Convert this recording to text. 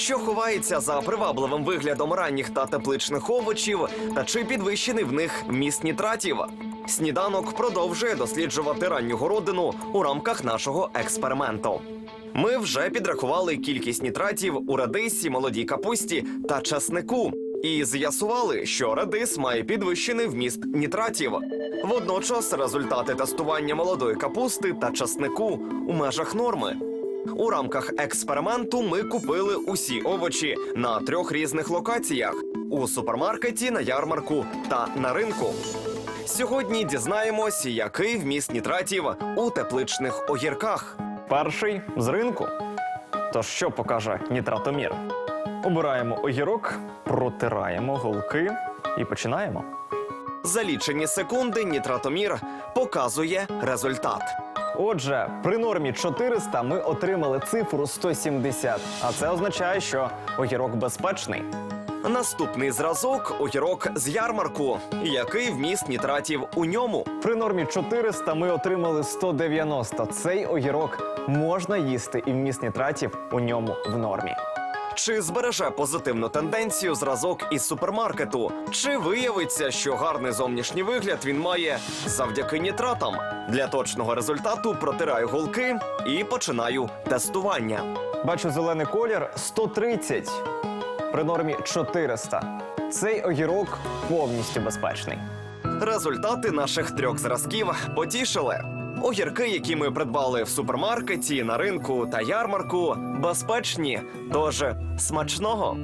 Що ховається за привабливим виглядом ранніх та тепличних овочів, та чи підвищений в них вміст нітратів? Сніданок продовжує досліджувати ранню городину у рамках нашого експерименту. Ми вже підрахували кількість нітратів у радисі, молодій капусті та часнику. І з'ясували, що радис має підвищений вміст нітратів. Водночас результати тестування молодої капусти та часнику у межах норми. У рамках експерименту ми купили усі овочі на трьох різних локаціях: у супермаркеті, на ярмарку та на ринку. Сьогодні дізнаємось, який вміст нітратів у тепличних огірках. Перший з ринку. Тож що покаже нітратомір? Обираємо огірок, протираємо голки і починаємо. За лічені секунди нітратомір показує результат. Отже, при нормі 400 ми отримали цифру 170, а це означає, що огірок безпечний. Наступний зразок огірок з ярмарку. Який вміст нітратів у ньому? При нормі 400 ми отримали 190. Цей огірок можна їсти, і вміст нітратів у ньому в нормі. Чи збереже позитивну тенденцію зразок із супермаркету? Чи виявиться, що гарний зовнішній вигляд він має завдяки нітратам? Для точного результату протираю голки і починаю тестування. Бачу зелений колір 130 при нормі 400. Цей огірок повністю безпечний. Результати наших трьох зразків потішили. Огірки, які ми придбали в супермаркеті, на ринку та ярмарку, безпечні, тож смачного.